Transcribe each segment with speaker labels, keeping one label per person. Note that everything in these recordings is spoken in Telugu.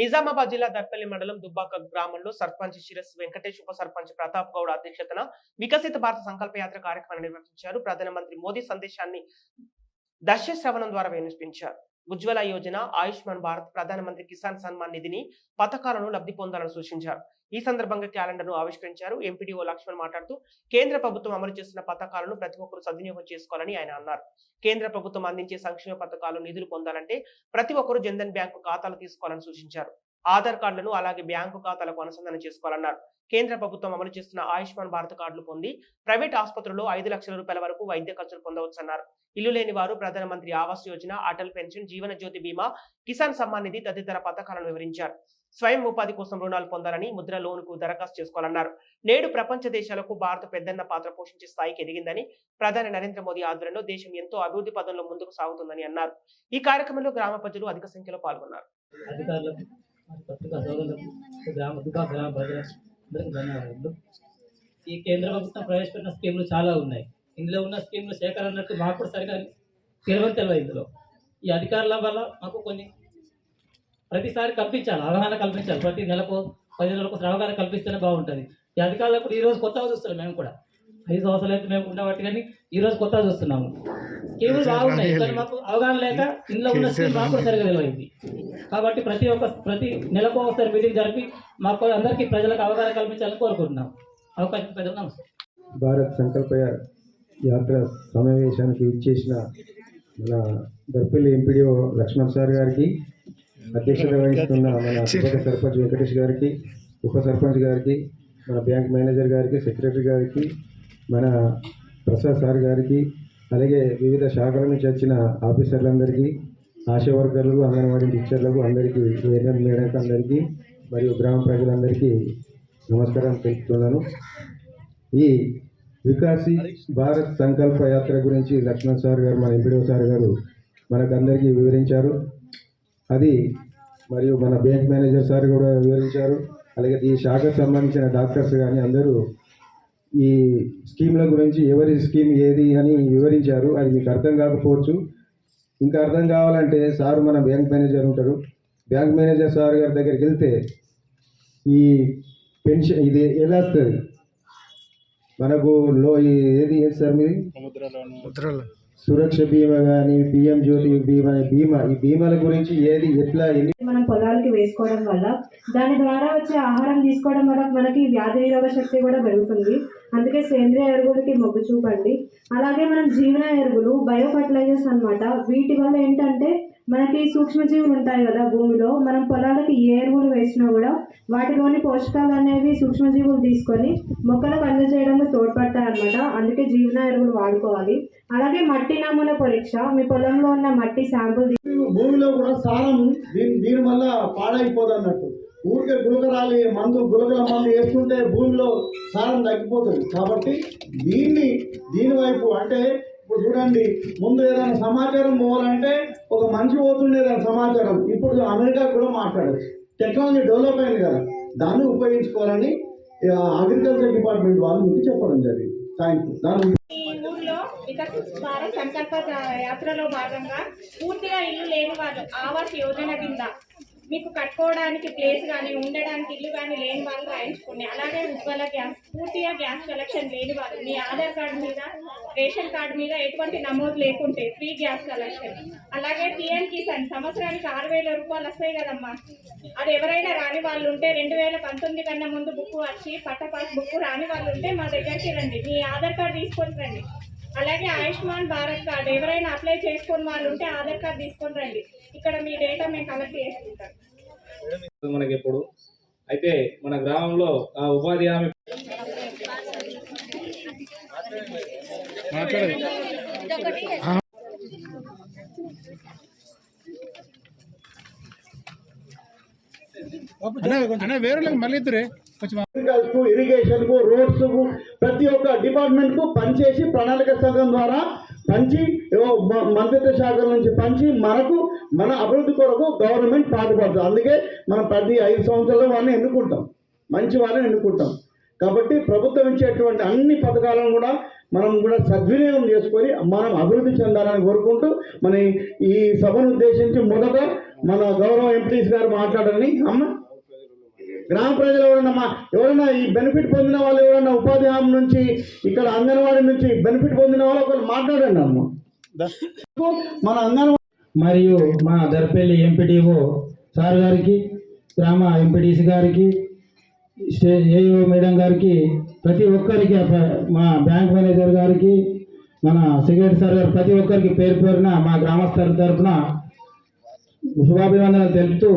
Speaker 1: నిజామాబాద్ జిల్లా దర్పల్లి మండలం దుబ్బాక గ్రామంలో సర్పంచ్ శిరస్ వెంకటేష్ ఉప సర్పంచ్ ప్రతాప్ గౌడ్ అధ్యక్షతన వికసిత భారత సంకల్ప యాత్ర కార్యక్రమాన్ని నిర్వహించారు. ప్రధానమంత్రి మోదీ సందేశాన్ని దశ్య శ్రవణం ద్వారా వినిపించారు. ఉజ్వల యోజన ఆయుష్మాన్ భారత్ ప్రధానమంత్రి కిసాన్ సన్మాన్ నిధిని పథకాలను లబ్ధి పొందాలని సూచించారు. ఈ సందర్భంగా క్యాలెండర్ను ఆవిష్కరించారు ఎంపీడీఓ లక్ష్మణ్ మాట్లాడుతూ కేంద్ర ప్రభుత్వం అమలు చేస్తున్న పథకాలను ప్రతి ఒక్కరూ సద్వినియోగం చేసుకోవాలని ఆయన అన్నారు. కేంద్ర ప్రభుత్వం అందించే సంక్షేమ పథకాలు నిధులు పొందాలంటే ప్రతి ఒక్కరూ జన్ధన్ బ్యాంకు ఖాతాలు తీసుకోవాలని సూచించారు. ఆధార్ కార్డులను అలాగే బ్యాంకు ఖాతాలకు అనుసంధానం చేసుకోవాలన్నారు. కేంద్ర ప్రభుత్వం అమలు చేస్తున్న ఆయుష్మాన్ భారత్ కార్డులు పొంది ప్రైవేట్ ఆసుపత్రుల్లో ఐదు లక్షల రూపాయల వరకు వైద్య ఖర్చులు పొందవచ్చన్నారు. ఇల్లు లేని వారు ప్రధానమంత్రి ఆవాస్ యోజన అటల్ పెన్షన్ జీవన జ్యోతి బీమా కిసాన్ సమ్మాన్ నిధి తదితర పథకాలను వివరించారు. స్వయం ఉపాధి కోసం రుణాలు పొందాలని ముద్ర లోనుకు దరఖాస్తు చేసుకోవాలన్నారు. నేడు ప్రపంచ దేశాలకు భారత్ పెద్దన్న పాత్ర పోషించే స్థాయికి ఎదిగిందని ప్రధాని నరేంద్ర మోదీ ఆధ్వర్యంలో దేశం ఎంతో అభివృద్ధి పదంలో ముందుకు సాగుతుందని అన్నారు. ఈ కార్యక్రమంలో గ్రామ ప్రజలు అధిక సంఖ్యలో పాల్గొన్నారు.
Speaker 2: పత్రికా సోదరులకు గ్రామ దుకా గ్రామ ధన్యవాదాలు. ఈ కేంద్ర ప్రభుత్వం ప్రవేశపెట్టిన స్కీమ్లు చాలా ఉన్నాయి. ఇందులో ఉన్న స్కీమ్లు శేఖర్ అన్నట్టు మాకు కూడా సరిగా తెలియని తెలియదు ఇందులో. ఈ అధికారుల వల్ల మాకు కొన్ని ప్రతిసారి కల్పించాలి అవగాహన కల్పించాలి. ప్రతి నెలకు పది నెలలకు అవగాహన కల్పిస్తేనే బాగుంటుంది. ఈ అధికారులకు ఈరోజు ఈ రోజు కొత్తగా చూస్తారు మేము కూడా. ఐదు సంవత్సరాలు అయితే మేము ఉండబట్టి కానీ ఈ రోజు కొత్తగా చూస్తున్నాము. స్కీములు బాగున్నాయి కానీ మాకు అవగాహన లేక ఇందులో ఉన్న స్కీమ్ మాకు సరిగా తెలియదు. కాబట్టి ప్రతి ఒక్క ప్రతి నెలకు ఒకసారి మీటింగ్ జరిపి మాకు అందరికీ ప్రజలకు అవగాహన కల్పించాలని కోరుకుంటున్నాం. అవకాశం నమస్తే.
Speaker 3: భారత్ సంకల్ప యాత్ర సమావేశానికి ఇచ్చేసిన మన దర్పల్లి ఎంపీడీఓ లక్ష్మణ్ సార్ గారికి అధ్యక్షత వహిస్తున్న మన ఉప సర్పంచ్ వెంకటేష్ గారికి ఉప సర్పంచ్ గారికి మన బ్యాంక్ మేనేజర్ గారికి సెక్రటరీ గారికి మన ప్రసాద్ సార్ గారికి అలాగే వివిధ శాఖల నుంచి వచ్చిన ఆఫీసర్లందరికీ ఆశా వర్కర్లకు అంగన్వాడీ టీచర్లకు అందరికీ ఏఎన్ఎం మేడంకి అందరికీ మరియు గ్రామ ప్రజలందరికీ నమస్కారం తెలుపుతున్నాను. ఈ వికాసి భారత్ సంకల్ప యాత్ర గురించి లక్ష్మణ్ సార్ గారు మన ఎంపీడో సార్ గారు మనకందరికీ వివరించారు. అది మరియు మన బ్యాంక్ మేనేజర్ సార్ కూడా వివరించారు. అలాగే ఈ శాఖకు సంబంధించిన డాక్టర్స్ కానీ అందరూ ఈ స్కీమ్ల గురించి ఎవరి స్కీమ్ ఏది అని వివరించారు. అది మీకు అర్థం కాకపోవచ్చు. ఇంకా అర్థం కావాలంటే సార్ మన బ్యాంక్ మేనేజర్ ఉంటారు. బ్యాంక్ మేనేజర్ సార్ గారి దగ్గరికి వెళ్తే ఈ పెన్షన్ ఇది ఎలా వస్తుంది? మనకు లో ఏది ఏది సార్ మీది? సురక్ష బీమా కానీ పిఎం జ్యోతి బీమా బీమా ఈ బీమాల గురించి ఏది ఎట్లా ఎన్ని
Speaker 4: వేసుకోవడం వల్ల. దాని ద్వారా వచ్చే ఆహారం తీసుకోవడం వల్ల మనకి వ్యాధి నిరోధక శక్తి కూడా పెరుగుతుంది. అందుకే సేంద్రియ ఎరువులకి మొగ్గు చూపండి. అలాగే మనం జీవన ఎరువులు బయో ఫర్టిలైజర్స్ అనమాట వీటి వల్ల ఏంటంటే మనకి సూక్ష్మజీవులు ఉంటాయి కదా భూమిలో. మనం పొలాలకి ఏ ఎరువులు వేసినా కూడా వాటిలోని పోషకాలు అనేవి సూక్ష్మజీవులు తీసుకొని మొక్కలకు అందజేయడంలో తోడ్పడతాయి అనమాట అందుకే జీవన ఎరువులు వాడుకోవాలి. అలాగే మట్టి నమూనా పరీక్ష. మీ పొలంలో ఉన్న మట్టి శాంపుల్
Speaker 5: భూమిలో కూడా సారం దీని దీని వల్ల పాడైపోదు అన్నట్టు ఊరికే గులకరాలి మందు గులకల మందు వేస్తుంటే భూమిలో సారం తగ్గిపోతుంది. కాబట్టి దీన్ని దీని వైపు అంటే ఇప్పుడు చూడండి ముందు ఏదైనా సమాచారం పోవాలంటే ఒక మనిషి పోతుండే ఏదైనా సమాచారం. ఇప్పుడు అమెరికా కూడా మాట్లాడచ్చు. టెక్నాలజీ డెవలప్ అయింది కదా. దాన్ని ఉపయోగించుకోవాలని అగ్రికల్చర్ డిపార్ట్మెంట్ వాళ్ళు మీకు చెప్పడం జరిగింది. థ్యాంక్ యూ దాని
Speaker 6: వికసిత్ భారత్ సంకల్ప యాత్రలో భాగంగా పూర్తిగా ఇల్లు లేని వాళ్ళు ఆవాస్ యోజన కింద మీకు కట్టుకోవడానికి ప్లేస్ కానీ ఉండడానికి ఇల్లు కానీ లేని వాళ్ళు రాయించుకోండి. అలాగే ఉజ్వల గ్యాస్ పూర్తిగా గ్యాస్ కలెక్షన్ లేని వాళ్ళు మీ ఆధార్ కార్డు మీద రేషన్ కార్డు మీద ఎటువంటి నమోదు లేకుంటే ఫ్రీ గ్యాస్ కలెక్షన్. అలాగే పిఎం కిసాన్ సంవత్సరానికి ఆరు వేల రూపాయలు వస్తాయి కదమ్మా. అది ఎవరైనా రాని వాళ్ళు ఉంటే రెండు వేల పంతొమ్మిది కన్నా ముందు బుక్ వచ్చి పట్ట పాస్ బుక్ రాని వాళ్ళు ఉంటే మా దగ్గరికి రండి. మీ ఆధార్ కార్డు తీసుకొని రండి. అలాగే ఆయుష్మాన్ భారత్ కార్డు ఎవరైనా అప్లై చేసుకొని వాళ్ళు ఉంటే ఆధార్ కార్డు తీసుకొని రండి. ఇక్కడ మీ డేటా మేము కలెక్ట్ చేసుకుంటాం.
Speaker 7: మనకి ఎప్పుడు అయితే మన గ్రామంలో ఆ ఉపాధి హామీ
Speaker 5: హాస్పిటల్స్ కు ఇరిగేషన్కు రోడ్స్కు ప్రతి ఒక్క డిపార్ట్మెంట్కు పనిచేసి ప్రణాళిక సంఘం ద్వారా పంచి మంత్రిత్వ శాఖల నుంచి పంచి మనకు మన అభివృద్ధి కొరకు గవర్నమెంట్ పాటుపడుతుంది. అందుకే మనం ప్రతి ఐదు సంవత్సరాలు వాళ్ళని ఎన్నుకుంటాం. మంచి వాళ్ళని ఎన్నుకుంటాం. కాబట్టి ప్రభుత్వం ఇచ్చేటువంటి అన్ని పథకాలను కూడా మనం కూడా సద్వినియోగం చేసుకొని మనం అభివృద్ధి చెందాలని కోరుకుంటూ మన ఈ- ఈ సభను ఉద్దేశించి మొదట మన గౌరవ ఎంపీస్ గారు మాట్లాడాలని అమ్మ. గ్రామ ప్రజలు ఎవరన్నా ఎవరైనా ఈ బెనిఫిట్ పొందిన వాళ్ళు ఎవరైనా ఉపాధి హామీ నుంచి ఇక్కడ అంగన్వాడీ నుంచి బెనిఫిట్ పొందిన వాళ్ళు ఒకరు మాట్లాడండి అమ్మ. మన అంగన్వాడీ
Speaker 8: మరియు మా దర్పల్లి ఎంపీడీఓ సార్ గారికి గ్రామ ఎంపీడీసీ గారికి స్టే ఏఓ మేడం గారికి ప్రతి ఒక్కరికి మా బ్యాంక్ మేనేజర్ గారికి మన సెక్రటరీ సార్ గారు ప్రతి ఒక్కరికి పేరు పేరున మా గ్రామస్తుల తరఫున శుభాభివందనలు తెలుపుతూ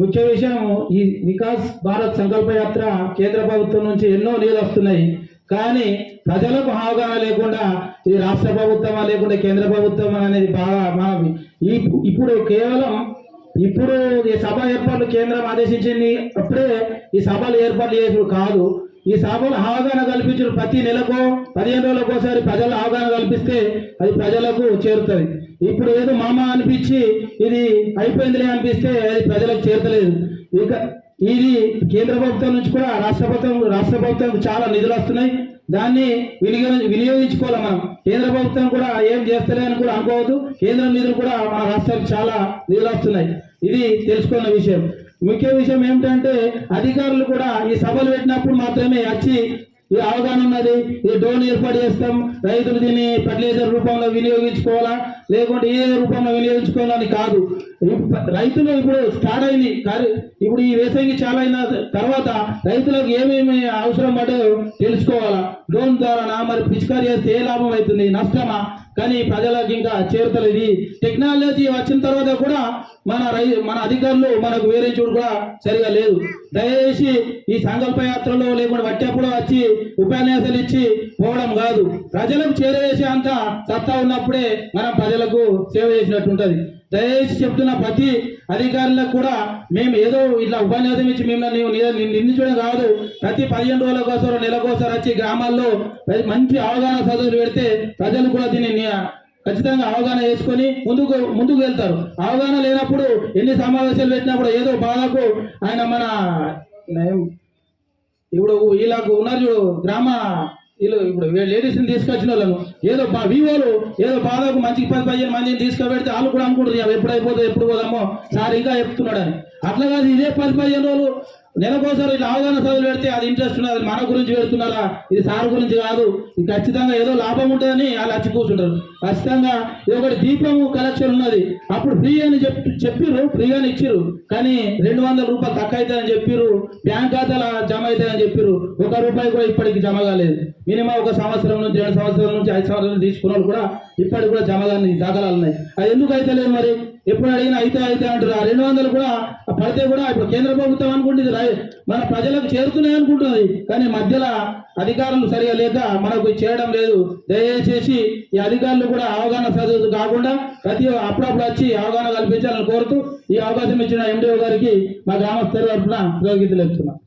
Speaker 8: ముఖ్య విషయం ఈ వికాస్ భారత్ సంకల్ప యాత్ర కేంద్ర ప్రభుత్వం నుంచి ఎన్నో నీళ్ళు వస్తున్నాయి. కానీ ప్రజలకు అవగాహన లేకుండా ఇది రాష్ట్ర ప్రభుత్వమా లేకుండా కేంద్ర ప్రభుత్వం అనేది బాగా మా ఇప్పుడు కేవలం ఇప్పుడు ఈ సభ ఏర్పాట్లు కేంద్రం ఆదేశించింది అప్పుడే ఈ సభలు ఏర్పాట్లు చేసుడు కాదు. ఈ సభలు అవగాహన కల్పించిన ప్రతి నెలకు పదిహేను రోజులకు ఒకసారి ప్రజలు అవగాహన కల్పిస్తే అది ప్రజలకు చేరుతుంది. ఇప్పుడు ఏదో మామ అనిపించి ఇది అయిపోయిందిలే అనిపిస్తే అది ప్రజలకు చేరతలేదు. ఇక ఇది కేంద్ర ప్రభుత్వం నుంచి కూడా రాష్ట్ర ప్రభుత్వం రాష్ట్ర ప్రభుత్వం చాలా నిధులు వస్తున్నాయి. దాన్ని వినియోగ వినియోగించుకోవాలి మనం. కేంద్ర ప్రభుత్వం కూడా ఏం చేస్తలే అని కూడా అనుకోవద్దు. కేంద్ర నిధులు కూడా మన రాష్ట్రానికి చాలా నిధులు వస్తున్నాయి. ఇది తెలుసుకున్న విషయం. ముఖ్య విషయం ఏమిటంటే అధికారులు కూడా ఈ సభలు పెట్టినప్పుడు మాత్రమే వచ్చి ఈ అవగాహన ఉన్నది. ఈ డోన్ ఏర్పాటు చేస్తాం. రైతులు దీన్ని ఫర్టిలైజర్ రూపంలో వినియోగించుకోవాలా? లేకుంటే ఏ రూపంలో వినియోగించుకోవాలని కాదు. రైతులు ఇప్పుడు స్టార్ట్ అయింది. కాదు ఇప్పుడు ఈ వేసవికి చాలా అయిన తర్వాత రైతులకు ఏమేమి అవసరం పడో తెలుసుకోవాలా. డ్రోన్ ద్వారా మరి పిచికారీ చేస్తే ఏ లాభం అవుతుంది? నష్టమా? కానీ ప్రజలకు ఇంకా చేరుతలేదు. టెక్నాలజీ వచ్చిన తర్వాత కూడా మన రై మన అధికారులు మనకు వేరే చూడు కూడా సరిగా లేదు. దయచేసి ఈ సంకల్ప యాత్రలో లేకుండా వచ్చేప్పుడు వచ్చి ఉపన్యాసాలు ఇచ్చి పోవడం కాదు. ప్రజలకు చేరవేసే అంత సత్తా ఉన్నప్పుడే మనం ప్రజలకు సేవ చేసినట్టు ఉంటుంది. దయచేసి చెప్తున్న ప్రతి అధికారులకు కూడా మేము ఏదో ఇట్లా ఉపన్యాసం ఇచ్చి మిమ్మల్ని నిందించడం కాదు. ప్రతి పదిహేను రోజులకోసారి నెలకోసారి వచ్చి గ్రామాల్లో మంచి అవగాహన సదస్సులు పెడితే ప్రజలు కూడా దీన్ని ఖచ్చితంగా అవగాహన చేసుకొని ముందుకు ముందుకు వెళ్తారు. అవగాహన లేనప్పుడు ఎన్ని సమావేశాలు పెట్టినప్పుడు ఏదో బాధకు ఆయన మన ఇప్పుడు వీళ్ళకు ఉన్నారు చూడు గ్రామ వీళ్ళు ఇప్పుడు లేడీస్ని తీసుకొచ్చిన వాళ్ళను ఏదో బా వివోలు ఏదో బాధకు మంచికి పది పదిహేను మందిని తీసుకుపెడితే వాళ్ళు కూడా అనుకుంటారు ఎప్పుడు అయిపోతుంది ఎప్పుడు పోదామో సార్ ఇంకా చెప్తున్నాడు అని అట్లా కాదు ఇదే పది పదిహేను రోజులు నెలకోసారి ఇట్లా అవగాహన చదువులు పెడితే అది ఇంట్రెస్ట్ ఉన్నది. మన గురించి పెడుతున్నారా? ఇది సార్ గురించి కాదు. ఇది ఖచ్చితంగా ఏదో లాభం ఉంటుందని వాళ్ళు వచ్చి కూర్చుంటారు. ఖచ్చితంగా ఇది ఒకటి దీపము కలెక్షన్ ఉన్నది. అప్పుడు ఫ్రీ అని చెప్పి చెప్పిర్రు ఫ్రీగానే ఇచ్చిర్రు. కానీ రెండు వందల రూపాయలు తక్కువ అవుతాయని చెప్పిర్రు. బ్యాంక్ ఖాతాలో జమ అవుతాయని చెప్పిర్రు. ఒక రూపాయి కూడా ఇప్పటికి జమ కాలేదు. మినిమం ఒక సంవత్సరం నుంచి రెండు సంవత్సరాల నుంచి ఐదు సంవత్సరాలు తీసుకున్న కూడా ఇప్పటికి కూడా జమ కాని దాఖలాలు ఉన్నాయి. అది ఎందుకు అయితే లేదు మరి? ఎప్పుడు అడిగినా అయితే అయితే అంటారు. ఆ రెండు వందలు కూడా పడితే కూడా ఇప్పుడు కేంద్ర ప్రభుత్వం అనుకుంటుంది. మన ప్రజలకు చేరుతున్నాయి అనుకుంటుంది. కానీ మధ్యలో అధికారులు సరిగా లేక మనకు చేయడం లేదు. దయచేసి ఈ అధికారులు కూడా అవగాహన చదువు కాకుండా ప్రతి అప్పుడప్పుడు వచ్చి అవగాహన కల్పించాలని కోరుతూ ఈ అవకాశం ఇచ్చిన ఎండిఓ గారికి మా గ్రామస్తుల తరఫున కృతజ్ఞతలు